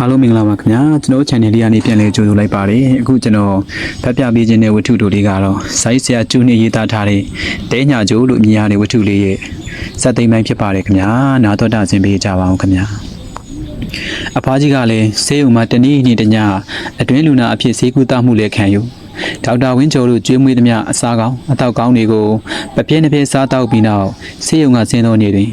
အားလုံးမင်္ဂလာပါခင်ဗျာကျွန်တော် channel လေးကနေပြန်လည်ကြိုဆိုလိုက်ပါတယ်အခုကျွန်တော်ဖတ်ပြပေးခြင်းတဲ့ဝတ္ထုတို့လေးကတော့စိုက်ဆရာကျူးနဲ့ရေးသားထားတဲ့တဲညာကျိုးလို့မြင်ရတဲ့ဝတ္ထုလေးရဲ့စက်သိမ်းပိုင်းဖြစ်ပါတယ်ခင်ဗျာနာတော်တာဆင်ပေးကြပါအောင်ခင်ဗျာအဖားကြီးကလည်းဆေးရုံမှာတနည်းနေ့တညအတွင်းလူနာအဖြစ်ဆေးကုသမှုလည်းခံယူဒေါက်တာဝင်းကျော်တို့ကျွေးမွေးသမျှအစားကောင်းအတော့ကောင်းတွေကိုပပြဲနှစ်ပြဲစားတောက်ပြီးနောက်ဆေးရုံကဆင်းတော်နေတွင်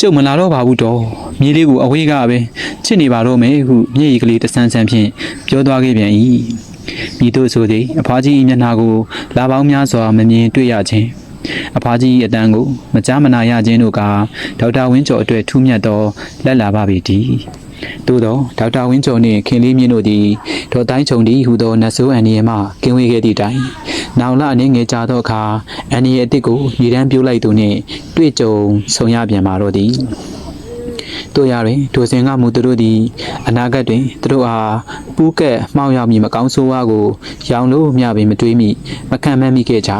ကျုပ်မလာတော့ပါဘူးတော့မြေးလေးကိုအဝေးကပဲချစ်နေပါတော့မယ်ဟုမျက်ရည်ကလေးတဆန်းဆန်းဖြင့်ပြောသွားခဲ့ပြန်၏မိတို့ဆိုသည်အဖားကြီး၏မျက်နှာကိုလာပေါင်းများစွာမမြင်တွေ့ရခြင်းအဖားကြီး၏အတန်းကိုမကြားမနာရခြင်းတို့ကဒေါက်တာဝင်းကျော်အတွက်ထူးမြတ်သောလက်လာပါပေတည်းသို့သောဒေါက်တာဝင်းကျော်နှင့်ခင်လေးမြင့်တို့သည်ဒေါ်တိုင်းချုံသည်ဟူသောနတ်ဆိုးအန်ဒီယမှကင်းဝေးခဲ့သည့်တိုင် နောင်လအနေငယ်ကြာသောအခါအန်ဒီယအစ်စ်ကိုညီတန်းပြိုးလိုက်သူနှင့်တွေ့ကြုံဆုံရပြန်ပါတော့သည်တို့ရတွင်ဒိုစင်ကမူသူတို့သည်အနာဂတ်တွင်သူတို့အားပူးကက်မှောက်ရောက်မည်မကောင်းဆိုးဝါးကိုရောင်လို့မျှပင်မတွေးမိမခံမမိခဲ့ကြ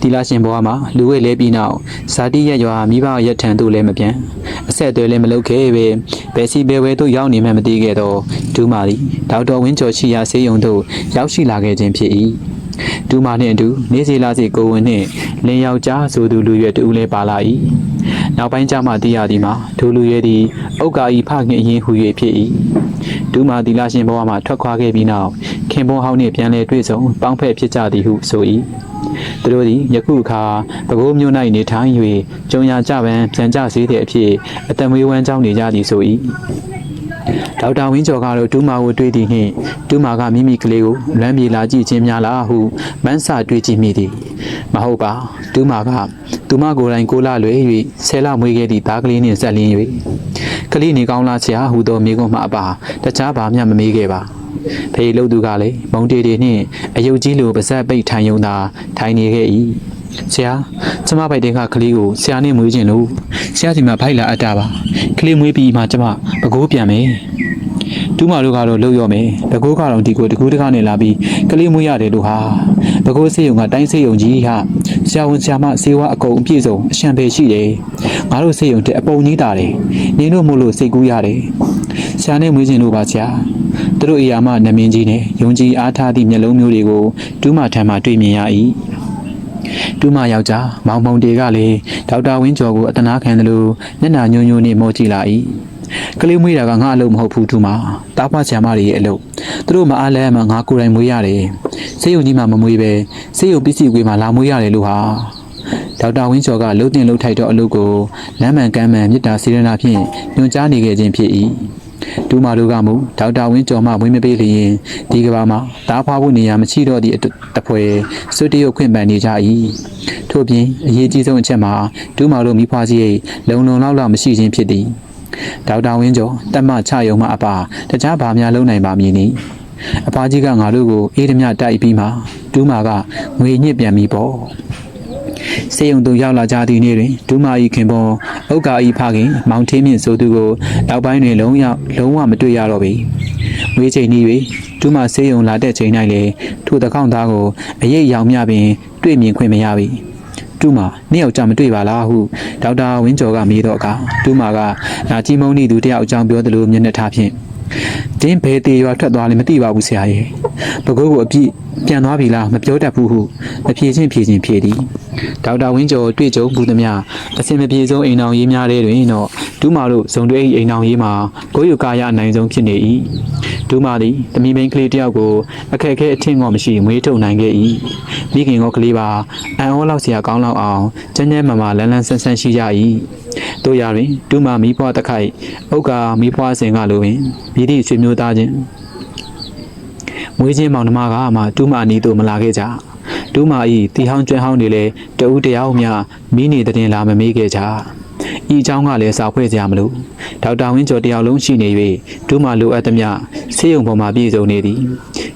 တီလာရှင်ဘဝမှာလူဝဲလဲပြီးနောက်ဇာတိရက်ရွာမိဘရက်ထံသို့လည်းမပြန်အဆက်အသွယ်လည်းမလုပ်ခဲ့ပဲဘယ်စီဘယ်ဝဲသို့ရောက်နေမှမသိခဲ့တော့ဒူးမာသည်ဒေါက်တာဝင်းကျော်ရှိရာဆေးရုံသို့ရောက်ရှိလာခဲ့ခြင်းဖြစ်၏ ဒူးမာနှင့်အတူနေစီလာစီကိုဝင်နှင့်လင်းယောက်ျားဆိုသူလူရွယ်တူလည်းပါလာ၏နောက်ပိုင်းကျမှသိရသည်မှာဒူလူရွယ်သည်ဥက္ကာဤဖခင်အရင်ဟူ၍ဖြစ်၏ဒူးမာသီလာရှင်ဘဝမှထွက်ခွာခဲ့ပြီးနောက်ခင်ပွန်းဟောင်းနှင့်ပြန်လည်တွေ့ဆုံပေါင်းဖက်ဖြစ်ကြသည်ဟုဆို၏သူတို့သည်ယခုအခါပဲခူးမြို့၌နေထိုင်၍ကြုံရကြပန်းပြန်ကြစေတဲ့အဖြစ်အတမွေးဝမ်းကြောင်းနေကြသည်ဆို၏ ဒေါက်တာဝင်းကျော်ကတော့ဒူးမာကိုတွေ့သည်နှင့်ဒူးမာကမိမိကလေးကိုလွမ်းပြေလာကြည့်ခြင်းများလားဟုမန်းစာတွေ့ကြည့်မိသည်မဟုတ်ပါဒူးမာကသူမကိုယ်တိုင်ကိုလာလွယ်၍ဆဲလာမွေးခဲ့သည့်သားကလေးနှင့်ဆက်လင်း၍ကလေးနေကောင်းလားဆရာဟူသောမိကွန်းမှအပါတခြားဘာမျှမမေးခဲ့ပါဖေးလို့သူကလည်းမုံတေတေနှင့်အယုတ်ကြီးလိုပါဇက်ပိတ်ထိုင်ယုံသာထိုင်နေခဲ့၏ ဆရာကျမပိုက်တဲ့ကကလေးကိုဆရာနဲ့မွေးခြင်းလို့ဆရာစီမှာဖိုက်လာအပ်တာပါကလေးမွေးပြီးမှကျမပကိုးပြန်မယ်တူးမာတို့ကတော့လှုပ်ရော့မယ်ဘကိုးကတော့ဒီကိုတကူးတကားနဲ့လာပြီးကလေးမွေးရတယ်လို့ဟာဘကိုးစေးုံကတိုင်းစေးုံကြီးဟာဆရာဝန်ဆရာမစေဝါအကုန်အပြည့်စုံအရှံပေရှိတယ်ငါတို့စေးုံတဲ့အပုံကြီးတာတယ်နင်းတို့မို့လို့စိတ်ကူးရတယ်ဆရာနဲ့မွေးခြင်းလို့ပါဆရာသူတို့အရာမနမင်းကြီးနဲ့ယုံကြည်အားထားသည့်မျက်လုံးမျိုးတွေကိုတူးမာထံမှတွေ့မြင်ရ၏ တူးမယောက်ျားမောင်မောင်တေကလည်းဒေါက်တာဝင်းကျော်ကိုအတနာခံတယ်လို့မျက်နှာညွှန်းညွှန်းနဲ့မော့ကြည့်လာ၏ကလေးမွေးတာကငါအလုပ်မဟုတ်ဘူးတူးမတားဖဆရာမတွေရဲ့အလုပ်သူတို့မအားလဲမှငါကိုယ်တိုင်မွေးရတယ်စေယုံကြီးမှမမွေးပဲစေယုံပစ္စည်းကွေးမှလာမွေးရတယ်လို့ဟာဒေါက်တာဝင်းကျော်ကလှုပ်တင်လှုပ်ထိုက်တော့အလုပ်ကိုလမ်းမှန်ကမ်းမှန်မြစ်တာစေရနာဖြင့်ညွှန်ကြားနေခဲ့ခြင်းဖြစ်၏ ဒူမာတို့ကမူဒေါက်တာဝင်းကျော်မှဝင်းမပေးလျင်ဒီကဘာမှာတားဖွားဖို့နေရာမရှိတော့သည့်တပွဲစွတ်တရုတ်ခွင့်ပန်နေကြ၏ထို့ပြင်အရေးကြီးဆုံးအချက်မှာဒူမာတို့မိဖွားကြီးရဲ့လုံလုံလောက်လောက်မရှိခြင်းဖြစ်သည်ဒေါက်တာဝင်းကျော်တက်မှချယုံမှအပါတခြားဘာများလုပ်နိုင်ပါမည်နည်းအဖားကြီးကငါတို့ကိုအေးဓမြတိုက်ပြီးမှဒူးမာကငွေညစ်ပြန်ပြီပေါ့ စေယုံသူရောက်လာကြသည့်နေ့တွင်ဒူးမာဤခင်ပွန်ဥက္ကာဤဖခင်မောင်ထင်းမြင့်ဆိုသူကိုနောက်ပိုင်းတွင်လုံးဝလုံးဝမတွေ့ရတော့ပေငွေချိန်ဤ၍ဒူးမာစေယုံလာတဲ့ချိန်၌လေထိုတကောင့်သားကိုအရေးရောင်မြပင် တွေ့မြင်ခွင့်မရပေတူမာနှစ်ယောက်ကြာမတွေ့ပါလားဟုဒေါက်တာဝင်းကျော်ကမေးတော့အခါတူမာကနာကြီးမုံနေသူတယောက်အကြောင်းပြောသလိုမျက်နှာထားဖြင့်တင်းဘယ်တေရွာထွက်သွားလဲမသိပါဘူးဆရာရဲ့ဘကိုးကိုအပြည့် ပြန်သွားပြီလားမပြောတတ်ဘူးဟုမဖြေချင်းဖြေချင်းဖြေသည်ဒေါက်တာဝင်းကျော်တွေ့ကြုံဘူးသမျှအစင်မပြေဆုံးအိမ်အောင်ရေးများတဲ့တွင်တော့ဒူးမာတို့ဇုံတွဲအိမ်အောင်ရေးမှာကိုယ်ယူကာယအနိုင်ဆုံးဖြစ်နေ၏ဒူးမာသည်တမီမိန်ကလေးတယောက်ကိုအခက်အခဲအထင်ငေါ့မရှိမွေးထုတ်နိုင်ခဲ့၏မိခင်ကကလေးပါအန်အောလောက်ဆရာကောင်းလောက်အောင်ကျန်းကျန်းမာမာလန်းလန်းဆန်းဆန်းရှိကြ၏တို့ရတွင်ဒူးမာမိဖွားတခိုက်ဥက္ကာမိဖွားစင်ကလိုပင်မိသည့်ဆွေမျိုးသားချင်း မွေးချင်းမောင်နှမကမှဒူးမာအနီးသို့မလာခဲ့ကြဒူးမာဤတီဟောင်းကျွဲဟောင်းတွေလည်းတဦးတယောက်မျှမိနေတဲ့လာမမေးခဲ့ကြဤအကြောင်းကလည်းစာဖွဲ့ကြမလို့ဒေါက်တာဝင်းကျော်တယောက်လုံးရှိနေ၍ဒူးမာလိုအပ်သမျှဆေးရုံပေါ်မှာပြည့်စုံနေသည်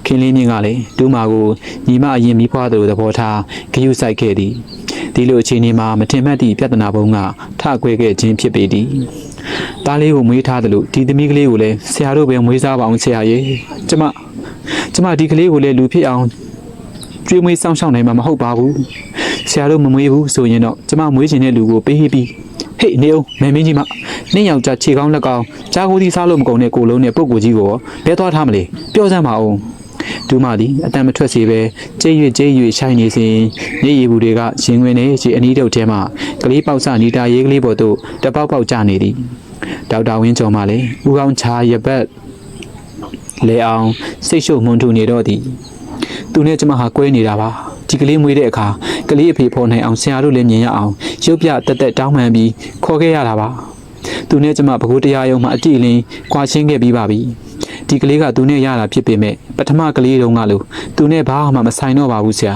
ခင်လေးမြင့်ကလည်းဒူးမာကိုညီမအရင်မိဖွားသူသဘောထားဂယုစိုက်ခဲ့သည်ဒီလိုအခြေအနေမှာမထင်မှတ်သည့်ပြဿနာပုံကထခွဲခဲ့ခြင်းဖြစ်ပေသည် တားလေးကိုမွေးထားတယ်လို့ဒီသမီးကလေးကိုလည်းဆရာတို့ပဲမွေးစားပါအောင်ဆရာရေကျမကျမဒီကလေးကိုလည်းလူဖြစ်အောင်ကျွေးမွေးစောင့်ရှောက်နိုင်မှာမဟုတ်ပါဘူးဆရာတို့မမွေးဘူးဆိုရင်တော့ကျမမွေးချင်တဲ့လူကိုပေးပြီးဟေ့နေအောင်မဲမင်းကြီးမနင့်ယောက်ျားခြေကောင်းလက်ကောင်းကြားကိုဒီစားလို့မကုန်တဲ့ကိုလုံးနဲ့ပုပ်ကိုကြီးကိုဘဲသွားထားမလဲပြောစမ်းပါအောင်ဒူးမသည်အတန်မထွက်စေပဲကြိတ်ရွကြိတ်ရွရှိုင်းနေစဉ်နေရည်ဘူးတွေကရင်ဝင်နေခြေအနီးတုပ်ထဲမှကလေးပေါက်စနီတာရေးကလေးပေါ်သို့တပေါက်ပေါက်ကျနေသည် ဒေါက်တာဝင်းကျော်မှလည်းဦးကောင်းချာရပတ်လေအောင်စိတ်ရှုပ်မွန်ထူနေတော့သည်သူနဲ့ကျမဟာကွဲနေတာပါဒီကလေးမွေးတဲ့အခါကလေးအဖေဖော်နိုင်အောင်ဆရာတို့လည်းမြင်ရအောင်ရုပ်ပြတက်တက်တောင်းပန်ပြီးခေါ်ခဲ့ရတာပါသူနဲ့ကျမဘကိုးတရားရုံမှာအတိအလင်းကွာရှင်းခဲ့ပြီးပါပြီဒီကလေးကသူနဲ့ရတာဖြစ်ပေမဲ့ပထမကလေးတုန်းကလို့သူနဲ့ဘာမှမဆိုင်တော့ပါဘူးဆရာ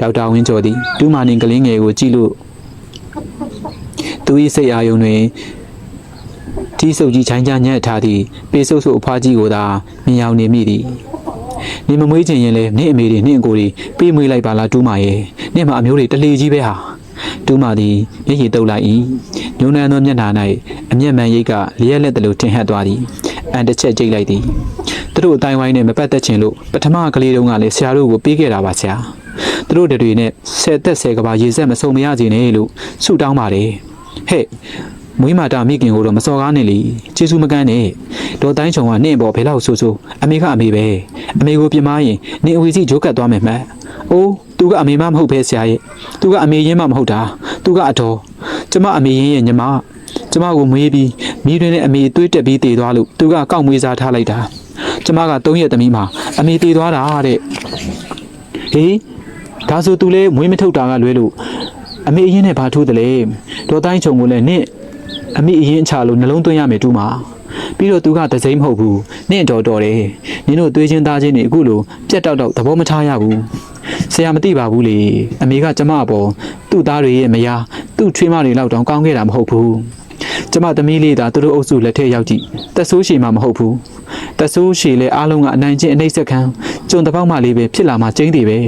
ဒေါက်တာဝင်းကျော်သည်ဒူးမာနင်ကလေးငယ်ကိုကြည့်လို့သူ၏စိတ်အာရုံတွင် ဒီစုပ်ကြီးချိုင်းချညက်ထားသည့်ပေဆုပ်ဆုပ်အဖွားကြီးကိုသာမြင်အောင်နေမိသည်နင်မမွေးချင်ရင်လေနင့်အမေတွေနင့်အကိုတွေပေးမွေးလိုက်ပါလားတူးမရဲ့နင့်မအမျိုးတွေတလေကြီးပဲဟာတူးမသည်မျက်ရည်တုပ်လိုက်၏ညုံနန်းသောမျက်နှာ၌အမျက်မှန်ရိတ်ကလျက်လက်တလို့ထင်ဟပ်သွားသည်အန်တစ်ချက်ကြိတ်လိုက်သည်သူတို့အတိုင်းဝိုင်းနဲ့မပတ်သက်ချင်လို့ပထမကလေးတုန်းကလည်းဆရာတို့ကိုပေးခဲ့တာပါဆရာသူတို့တွေနဲ့ဆယ်သက်ဆယ်ကဘာရေဆက်မစုံမရစေနဲ့လို့ဆုတောင်းပါတယ်ဟဲ့ မွေးမာတာမိခင်ကိုတော့မစော်ကားနဲ့လေကျေးဇူးမကန်းနဲ့ဒေါ်တိုင်းချုံကနင့်ဘောဘယ်လောက်ဆိုးဆိုးအမေကအမေပဲအမေကိုပြမရင်နင်အဝေစီဂျိုးကတ်သွားမယ်မှတ်အိုးသူကအမေမမဟုတ်ပဲဆရာရဲ့သူကအမေရင်းမမဟုတ်တာသူကအတော်ကျမအမေရင်းရဲ့ညီမကျမကိုမွေးပြီးမိတွင်နဲ့အမေတွေးတက်ပြီးတည်သွားလို့သူကကောက်မွေးစားထားလိုက်တာကျမက၃ရက်သမီးမှာအမေတည်သွားတာတဲ့ဟေးဒါဆိုသူလည်းမွေးမထုတ်တာကလွဲလို့အမေအရင်နဲ့ဘာထူးတယ်လဲဒေါ်တိုင်းချုံကိုလည်းနင့် အမိအရင်ချလို့နှလုံးသွင်းရမယ်တူမှာပြီးတော့သူကတစိမ့်မဟုတ်ဘူးနင့်တော်တော်တယ်နင်တို့သွေးချင်းသားချင်းတွေအခုလိုပြက်တောက်တောက်သဘောမထားရဘူးဆရာမသိပါဘူးလေအမေကကျမအပေါ်သူ့သားတွေရဲ့မယားသူ့ချွေးမတွေလောက်တောင်ကောင်းခဲ့တာမဟုတ်ဘူးကျမသမီးလေးသာသူတို့အုပ်စုလက်ထက်ရောက်ကြည့်တက်ဆိုးရှည်မှမဟုတ်ဘူးတက်ဆိုးရှည်လဲအားလုံးကအနိုင်ကျင့်အနှိမ့်ဆက်ခံကျုံတစ်ပေါက်မှလေးပဲဖြစ်လာမှကျင်းတယ်ပဲ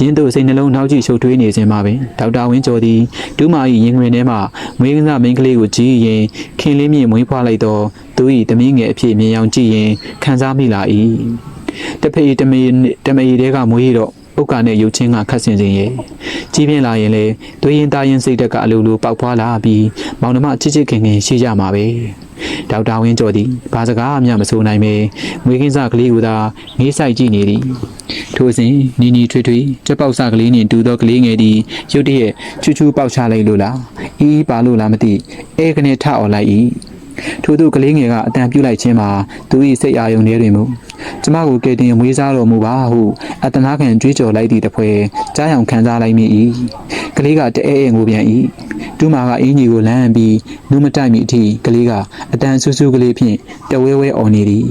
ရင်းတို့စိတ်နှလုံးနှောက်ကြည့်ရှုပ်ထွေးနေခြင်းပါပဲဒေါက်တာဝင်းကျော်သည်ဒူးမာ၏ရင်ခွင်ထဲမှမွေးကစားမိန်းကလေးကိုကြည့်ရင်ခင်လေးမြင့်မွေးဖွားလိုက်တော့သူ၏တမင်းငယ်အဖြစ်မြင်အောင်ကြည့်ရင်ခံစားမိလာ၏တဖေတမေတမေတဲကမွေးတော့ဥက္ကာနဲ့ရုပ်ချင်းကခတ်ဆင်စဉ်ရဲ့ကြီးပြင်းလာရင်လေသွေးရင်သားရင်စိတ်တက်ကအလိုလိုပေါက်ဖွားလာပြီးမောင်နှမချစ်ချစ်ခင်ခင်ရှိကြမှာပဲဒေါက်တာဝင်းကျော်သည်ဘာစကားမှမဆိုနိုင်ပဲမွေးကင်းစကလေးကိုသာငေးဆိုင်ကြည့်နေသည် ထိုစဉ်နီနီထွေထွေကြက်ပေါက်စကလေးနှင့်တူသောကလေးငယ်သည်ရုတ်တရက်ချူချူပေါက်ချလိုက်လို့လားအီးအီးပါလို့လားမသိအဲကနေထအော်လိုက်၏ထို့သူကလေးငယ်ကအတန်ပြုတ်လိုက်ခြင်းမှာသူ၏စိတ်အာရုံထဲတွင်မူကျမကိုကယ်တင်မွေးစားတော်မူပါဟုအတနာခံကြွေးကြော်လိုက်သည့်တဖွဲကြားရောင်ခံစားလိုက်မိ၏ကလေးကတအဲအဲငိုပြန်၏ဒူးမာကအင်းကြီးကိုလမ်းပြီးနုမတိုက်မိအထိကလေးကအတန်ဆူဆူကလေးဖြင့်တဝဲဝဲအော်နေသည်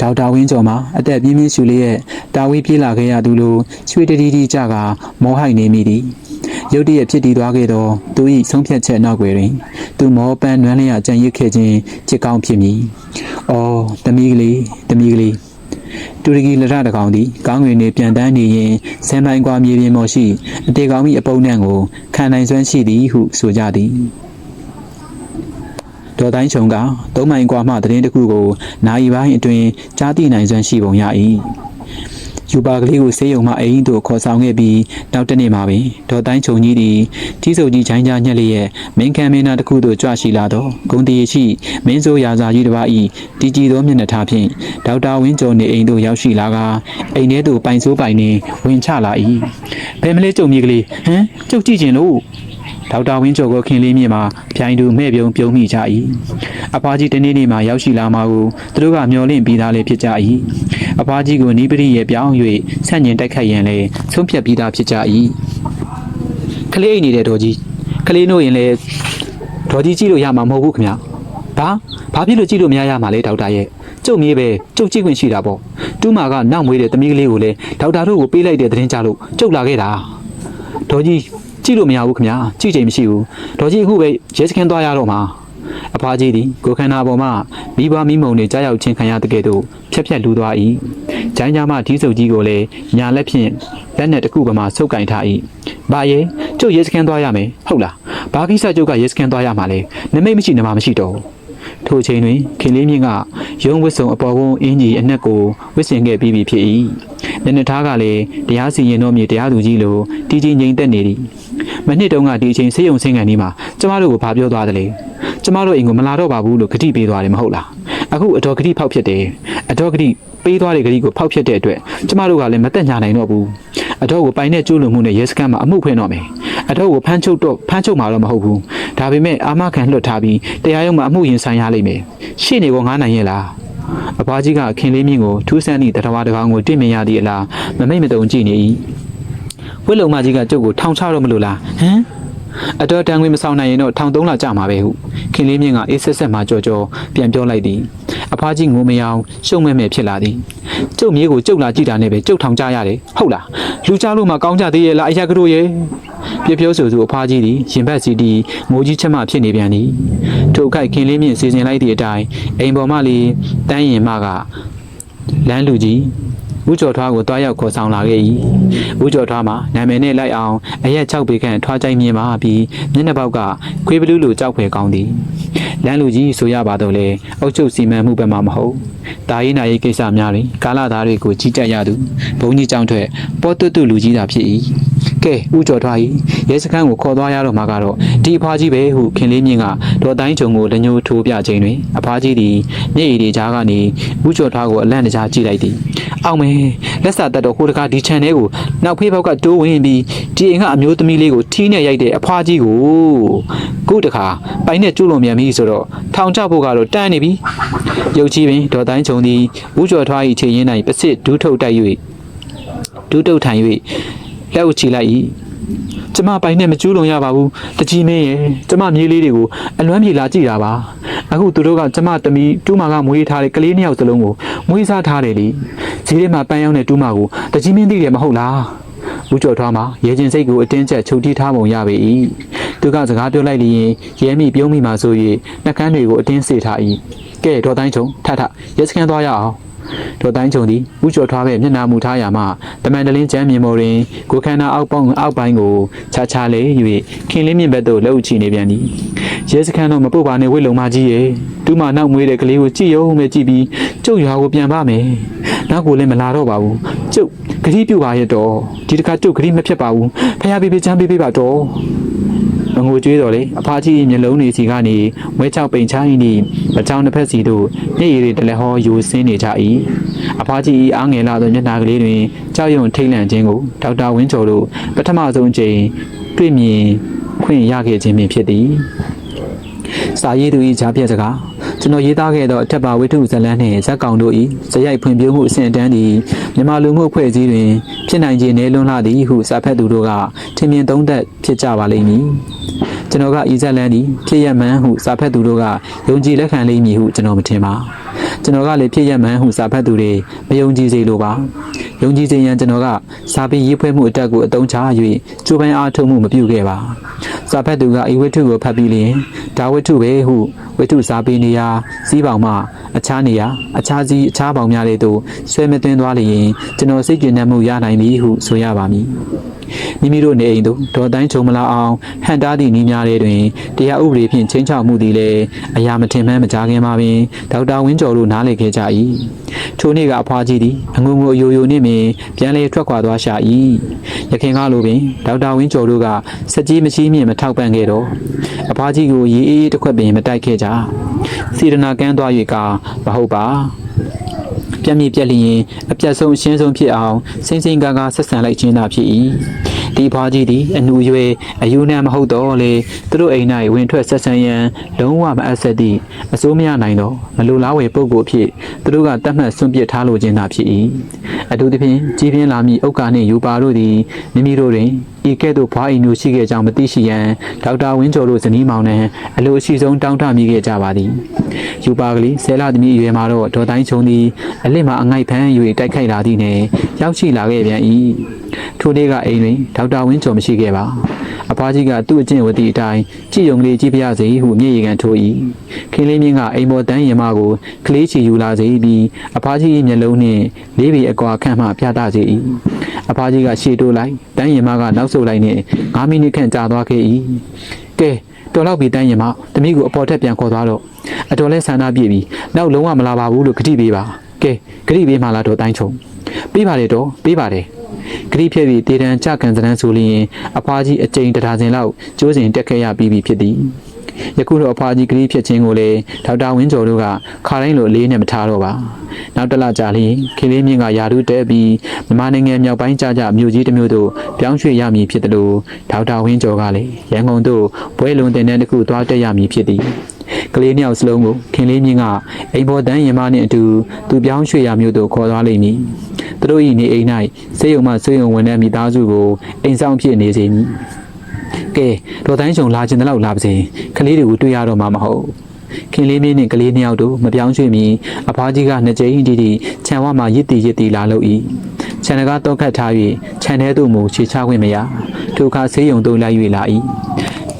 ဒေါက်တာဝင်းကျော်မှာအသက်ပြင်းပြင်းရှူလေးရဲ့တာဝေးပြေးလာခဲ့ရသူလိုချွေတတီတီကြကမောဟိုက်နေမိသည်ရုတ်တရက်ဖြစ်တည်သွားခဲ့သောသူ၏ဆုံးဖြတ်ချက်နောက်ွယ်တွင်သူမောပန်းနွမ်းလျာကြံရစ်ခဲ့ခြင်းချစ်ကောင်းဖြစ်မည်။အော်တမီးကလေးတမီးကလေးတူရကီလရတကောင်သည်ကောင်းငွေနေပြန်တန်းနေရင်ဆမ်ပိုင်းကွာမြေပြင်ပေါ်ရှိအတေကောင်၏အပုံနှံကိုခံနိုင်စွမ်းရှိသည်ဟုဆိုကြသည်။ ဒေါ်တိုင်းချုံကသုံးမိုင်กว่าမှသတင်းတစ်ခုကိုနိုင်ပိုင်းအတွင်းကြားသိနိုင်စွမ်းရှိပုံရ၏ယူပါကလေးကိုဆေးရုံမှအိမ်သို့ခေါ်ဆောင်ခဲ့ပြီးနောက်တစ်နေ့မှာပင်ဒေါ်တိုင်းချုံကြီးသည်ကြီးစုပ်ကြီးချိုင်းကြားညက်လျက်မင်းခံမင်းသားတစ်ခုသို့ကြွရှိလာတော့ဂုံတီရှိမင်းစိုးရာဇာကြီးတစ်ပါး၏တည်ကြည်သောမျက်နှာထားဖြင့်ဒေါက်တာဝင်းကျော်နေအိမ်သို့ရောက်ရှိလာကအိမ်ထဲသို့ပိုင်စိုးပိုင်နှင့်ဝင်ချလာ၏ဘယ်မလေးကြုံမြေကလေးဟမ်ကြုတ်ကြည့်ခြင်းလို့ ဒေါက်တာဝင်းကျော်ကိုခင်လေးမြင့်မှာဖြိုင်သူမဲ့ပြုံပြုံးမိကြ၏အဖွားကြီးတနေ့နေ့မှာရောက်ရှိလာမှာကိုသူတို့ကမျောလင့်ပြီးသားလည်းဖြစ်ကြ၏အဖွားကြီးကိုနီးပရိရဲ့ပြောင်း၍ဆန့်ကျင်တိုက်ခိုက်ရန်လည်းဆုံးဖြတ်ပြီးသားဖြစ်ကြ၏ကလေးအိမ်နေတဲ့ဒေါ်ကြီးကလေးနို့ရင်လည်းဒေါ်ကြီးကြည့်လို့ရမှာမဟုတ်ဘူးခင်ဗျဘာဘာဖြစ်လို့ကြည့်လို့မရရမှာလဲဒေါက်တာရဲ့ကျုပ်မြေးပဲကျုပ်ကြည့်ခွင့်ရှိတာပေါ့တူးမာကနောက်မွေးတဲ့သမီးကလေးကိုလည်းဒေါက်တာတို့ကိုပေးလိုက်တဲ့သတင်းကြလို့ကျုပ်လာခဲ့တာဒေါ်ကြီး ကြည့်လို့မရဘူးခင်ဗျာကြည့်ချိန်မရှိဘူးဒေါ်ကြီးအခုပဲရဲစခန်းသွားရတော့မှာအဖွားကြီးသည်ကိုခန္ဓာပေါ်မှမိဘမိမုံတွေကြားရောက်ချင်းခံရတဲ့ကဲ့သို့ဖြက်ဖြက်လူသွား၏ဂျိုင်းကြားမှဒီစုပ်ကြီးကိုလည်းညာလက်ဖြင့်လက်နဲ့တစ်ခုပမာဆုပ်ကင်ထား၏ဘာရဲ့ကျုပ်ရဲစခန်းသွားရမယ်ဟုတ်လားဘာကိစ္စကျုပ်ကရဲစခန်းသွားရမှာလဲနမိတ်မရှိနမမရှိတော့ဘူးထိုအချိန်တွင်ခင်လေးမြင့်ကရုံးဝစ်စုံအပေါ်ဝန်းအင်းကြီးအနက်ကိုဝစ်ဆင်ခဲ့ပြီးပြီဖြစ်၏မျက်နှာထားကလည်းတရားစီရင်တော်မြေတရားသူကြီးလိုတည်ကြည်ငြိမ်သက်နေသည် မနှစ်တုန်းကဒီအချိန်ဆေးရုံဆင်းကန်ဒီမှာကျမတို့ကိုဘာပြောသွားသလဲကျမတို့အိမ်ကိုမလာတော့ပါဘူးလို့ဂတိပေးသွားတယ်မဟုတ်လားအခုအတော်ဂတိဖောက်ဖြစ်တယ်အတော်ဂတိပေးသွားတဲ့ဂတိကိုဖောက်ဖြစ်တဲ့အတွက်ကျမတို့ကလည်းမတက်ညာနိုင်တော့ဘူးအတော်ကိုပိုင်နဲ့ကျိုးလွန်မှုနဲ့ရဲစခန်းမှာအမှုဖွင့်တော့မယ်အတော်ကိုဖမ်းချုပ်တော့ဖမ်းချုပ်မှာတော့မဟုတ်ဘူးဒါပေမဲ့အာမခံလွတ်ထားပြီးတရားရုံးမှာအမှုရင်ဆိုင်ရလိမ့်မယ်ရှေ့နေကောငားနိုင်ရဲ့လားအဘွားကြီးကခင်လေးမြင့်ကိုထူးဆန်းသည့်တရဝါတစ်ကောင်ကိုတင့်မြင်ရသည့်အလားမမိတ်မတုံကြည့်နေ၏ ဝစ်လုံမကြီးကကျုပ်ကိုထောင်ချတော့မလို့လားဟမ်အတော်တန်ခွေမဆောင်နိုင်ရင်တော့ထောင်သုံးလကြာမှာပဲဟုခင်လေးမြင့်ကအေးဆက်ဆက်မှကြော်ကြော်ပြန်ပြောလိုက်သည်အဖွားကြီးငိုမယောင်ရှုံမဲ့မဲ့ဖြစ်လာသည်ကျုပ်မြေးကိုကျုပ်လာကြည့်တာနဲ့ပဲကျုပ်ထောင်ကြရတယ်ဟုတ်လားလူကြလို့မှကောင်းကြသေးရဲ့လားအရာကတို့ရဲ့ပြပြောဆိုသူအဖွားကြီးသည်ရင်ဘတ်စီတီငိုကြီးချက်မှဖြစ်နေပြန်သည်ထို့ခိုက်ခင်လေးမြင့်စီစဉ်လိုက်သည့်အတိုင်းအိမ်ပေါ်မှလေတန်းရင်မကလမ်းလူကြီး ဦးကျော်ထွားကိုတွားရောက်ခေါ်ဆောင်လာခဲ့၏ဦးကျော်ထွားမှာနာမည်နဲ့လိုက်အောင်အရက်6ပေခန့်ထွားကြိုက်မြင်ပါပြီးမျက်နှာပေါက်ကခွေးဘလူးလိုကြောက်ဖွယ်ကောင်းသည်လမ်းလူကြီးဆိုရပါတော့လေအုတ်ချုပ်စီမံမှုဘက်မှမဟုတ်တာရေးနာရေးကိစ္စများတွင်ကာလသားတွေကိုကြီးကြပ်ရသူဘုံကြီးကြောင့်ထွက်ပေါ်တွတ်တူလူကြီးသာဖြစ်၏ ကဲဦးကျော်ထွား၏ရဲစခန်းကိုခေါ်သွားရတော့မှာကတော့ဒီအဖွားကြီးပဲဟုခင်လေးမြင့်ကဒေါ်တိုင်းချုံကိုလက်ညှိုးထိုးပြခြင်းတွင်အဖွားကြီးသည်မျက်ရည်တွေကြားကနေဦးကျော်ထွားကိုအလန့်တကြားကြည့်လိုက်သည်အောင်မယ်လက်စာတက်တော့ဟိုတကားဒီ channel ကိုနောက်ဖေးဘောက်ကတိုးဝင်ပြီးဒီအိမ်ကအမျိုးသမီးလေးကိုထီးနဲ့ရိုက်တဲ့အဖွားကြီးကိုခုတခါပိုင်နဲ့ကျူးလွန်မြန်ပြီဆိုတော့ထောင်ချဖို့ကတော့တန်းနေပြီရုပ်ကြီးပင်ဒေါ်တိုင်းချုံသည်ဦးကျော်ထွား၏ခြေရင်း၌ပစစ်ဒူးထုတ်တိုက်၍ဒူးတုတ်ထိုင်၍ လက်ဥချီလိုက်၏ကျမပိုင်နဲ့မကျူးလွန်ရပါဘူးတကြီးမင်းရဲ့ကျမမြေးလေးတွေကိုအလွမ်းပြေလာကြည့်တာပါအခုသူတို့ကကျမတမီတူးမာကမွေးထားတဲ့ကလေးနှစ်ယောက်စလုံးကိုမွေးစားထားတယ်လေဈေးထဲမှာပန်းရောက်တဲ့တူးမာကိုတကြီးမင်းသိတယ်မဟုတ်လားဦးကျော်ထွားမှာရဲချင်းစိတ်ကိုအတင်းကျပ်ချုပ်တီးထားပုံရပေ၏သူကစကားပြောလိုက်လျင်ရဲမိပြုံးမိမှဆို၍နှကန်းတွေကိုအတင်းစေထား၏ကဲဒေါ်တိုင်းချုံထထရဲစခန်းသွားရအောင် ဒေါ်တိုင်းချုံသည်ဥကျော်ထွားပဲမျက်နှာမူထားရာမှတမန်တလင်းကျမ်းမြင်မော်တွင်ကိုခန္ဓာအောက်ပေါင်းအောက်ပိုင်းကိုခြားခြားလေး၍ခင်လေးမြင့်ဘက်သို့လှုပ်ချီနေပြန်သည်ရဲစခန်းတော့မပုတ်ပါနဲ့ဝိတ်လုံမကြီးရဲ့တူမနောက်မွေးတဲ့ကလေးကိုကြည့်ရုံပဲကြည့်ပြီးကျုပ်ရွာကိုပြန်ပါမယ်နောက်ကိုလည်းမလာတော့ပါဘူးကျုပ်ဂတိပြုပါရဲ့တော့ဒီတစ်ခါကျုပ်ဂတိမဖြစ်ပါဘူးဖះပေးပေးချမ်းပေးပေးပါတော့မ ငိုကြွေးတော်လေအဖားကြီးမျက်လုံးတွေစီကနေဝဲချောက်ပိန်ချိုင်းနေပချောင်းတစ်ဖက်စီတို့မျက်ရည်တွေတလဲဟောယူဆင်းနေကြ၏အဖားကြီးအားငယ်လာသောမျက်နှာကလေးတွင်ကြောက်ရွံ့ထိတ်လန့်ခြင်းကိုဒေါက်တာဝင်းကျော်တို့ပထမဆုံးအကြိမ်တွေ့မြင်ခွင့်ရခဲ့ခြင်းပင်ဖြစ်သည်စာရေးသူ၏ဂျားပြက်စကား ကျွန်တော်ရေးသားခဲ့သောအထက်ပါဝိထုဇတ်လန်းနှင့်ဇက်ကောင်တို့၏ဇယိုက်ဖွံ့ဖြိုးမှုအဆင့်အတန်းသည်မြန်မာလူမှုအဖွဲ့အစည်းတွင်ဖြစ်နိုင်ခြေနည်းလွန်းလာသည်ဟုစာဖတ်သူတို့ကထင်မြင်သုံးသပ်ဖြစ်ကြပါလိမ့်မည်ကျွန်တော်ကဤဇက်လန်းသည်ဖြစ်ရမှန်းဟုစာဖတ်သူတို့ကယုံကြည်လက်ခံလိမ့်မည်ဟုကျွန်တော်မထင်ပါကျွန်တော်ကလည်းဖြစ်ရမှန်းဟုစာဖတ်သူတွေမယုံကြည်စေလိုပါ ယုံကြည်စေရန်ကျွန်တော်ကစာပေရေးဖွဲ့မှုအတက်ကိုအသုံးချ၍ကျိုးပန်းအားထုတ်မှုမပြုခဲ့ပါစာဖတ်သူကဤဝိထုကိုဖတ်ပြီးလျင်ဒါဝိထုပဲဟုဝိထုစာပေနေရာစီးပေါင်မှအခြားနေရာအခြားစီးအခြားပေါင်များတဲ့သို့ဆွဲမသွင်းသွားလျင်ကျွန်တော်စိတ်ကျဉ်နှံ့မှုရနိုင်ပြီဟုဆိုရပါမည်မိမိတို့နေအိမ်သို့ဒေါ်တိုင်းချုံမလာအောင်ဟန်တားသည့်နည်းများတွေတွင်တရားဥပဒေဖြင့်ချင်းချောက်မှုသည်လည်းအရာမထင်မှန်းမကြားခင်မှာပင်ဒေါက်တာဝင်းကျော်တို့နားလည်ခဲ့ကြ၏ထိုနေ့ကအဖွားကြီးသည်အငုံငုံအယိုယိုနှင့်ပင်ပြန်လေထွက်ခွာသွားရှာ၏ရခင်ကားလိုပင်ဒေါက်တာဝင်းကျော်တို့ကစက်ကြီးမရှိမြင့်မထောက်ပံ့ခဲ့တော့အဖွားကြီးကိုရေးအေးတစ်ခွက်ပင်မတိုက်ခဲ့ကြစီရနာကန်းသွား၍ကမဟုတ်ပါပြက်မြစ်ပြက်လျင်အပြတ်ဆုံးအရှင်းဆုံးဖြစ်အောင်စိမ့်စိမ့်ကားကားဆက်ဆံလိုက်ခြင်းသာဖြစ်၏ ဒီဘွားကြီးသည်အနူရွယ်အယူနံမဟုတ်တော့လေသူတို့အိမ်၌ဝင်ထွက်ဆက်ဆံရန်လုံးဝမအပ်ဆက်သည့်အစိုးမရနိုင်တော့မလိုလားဝယ်ပုဂ္ဂိုလ်ဖြစ်သူတို့ကတတ်မှတ်ဆွန့်ပစ်ထားလိုခြင်းသာဖြစ်၏အထူးသဖြင့်ကြီးပြင်းလာမည့်ဥက္ကာနှင့်ယူပါတို့သည်မိမိတို့တွင်ဤကဲ့သို့ဘွားအိမ်မျိုးရှိခဲ့ကြောင်းမသိရှိရန်ဒေါက်တာဝင်းကျော်တို့ဇနီးမောင်နှံအလိုအရှိဆုံးတောင်းတမိခဲ့ကြပါသည်ယူပါကလေးဆဲလာသမီးအရွယ်မှာတော့ဒေါ်တိုင်းချုံသည်အလစ်မှာအငိုက်ဖမ်း၍တိုက်ခိုက်လာသည့်နှင့်ရောက်ရှိလာခဲ့ပြန်၏ထိုနေ့ကအိမ်တွင်ဒေါက်တာဝင်းကျော်မရှိခဲ့ပါ အဖွားကြီးကသူ့အကျင့်ဝတ်သည့်အတိုင်းကြည်ယုံကလေးကြည့်ပါရစေဟုမျက်ရည်ကန်ထိုး၏ခင်လေးမြင့်ကအိမ်ပေါ်တန်းရင်မကိုကလေးချီယူလာစေပြီးအဖွားကြီး၏မျက်လုံးနှင့်လေးပေအကွာခန့်မှပြသစေ၏အဖွားကြီးကရှေ့တိုးလိုက်တန်းရင်မကနောက်ဆုတ်လိုက်နှင့်9မိနစ်ခန့်ကြာသွားခဲ့၏ကဲတော်တော့ပြီတန်းရင်မတမိကိုအပေါ်ထက်ပြန်ခေါ်သွားတော့အတော်လဲဆန္ဒပြည့်ပြီနောက်လုံးဝမလာပါဘူးလို့ဂတိပေးပါကဲဂတိပေးမှလားတော့တိုင်းချုံပေးပါတယ်တော့ပေးပါတယ် ဂရိဖြည့်ပြီးတေတံကြကန်စရန်ဆိုလျင်အဖွားကြီးအကြိမ်တဒါဇင်လောက်ကျိုးစဉ်တက်ခဲ့ရပြီးပြီဖြစ်သည်ယခုတော့အဖွားကြီးဂရိဖြစ်ခြင်းကိုလည်းဒေါက်တာဝင်းကျော်တို့ကခါတိုင်းလိုအလေးနဲ့မထားတော့ပါနောက်တစ်လကြာလျင်ခင်လေးမြင့်ကယာရုတဲပြီးမြန်မာနိုင်ငံမြောက်ပိုင်းကြကြမြို့ကြီးတစ်မြို့သို့ပြောင်းရွှေ့ရမည်ဖြစ်တယ်လို့ဒေါက်တာဝင်းကျော်ကလည်းရန်ကုန်သို့ဘွဲလုံးတင်တဲ့တစ်ခုသွားတက်ရမည်ဖြစ်သည်ကလေးနှစ်ယောက်စလုံးကိုခင်လေးမြင့်ကအိမ်ပေါ်တန်းရင်မနဲ့အတူသူပြောင်းရွှေ့ရမျိုးတို့ခေါ်သွားလိမ့်မည်။ သူတို့၏နေအိမ်၌စေယုံမှစေယုံဝင်တဲ့မိသားစုကိုအိမ်ဆောင်ဖြစ်နေစေမည်။ကဲတော်တိုင်းချုံလာခြင်းတလောက်လာပါစေ။ကလေးတွေကိုတွေ့ရတော့မှာမဟုတ်။ခင်လေးမြင့်နဲ့ကလေးနှစ်ယောက်တို့မပြောင်းရွှေ့မီအဖွားကြီးကနှစ်ကြိမ်တီတီခြံဝမှာရစ်တီရစ်တီလာလို့ဤခြံတကားတော့ခတ်ထား၍ခြံထဲသို့မူခြေချခွင့်မရထိုအခါဆေးရုံသို့လိုက်၍လာ၏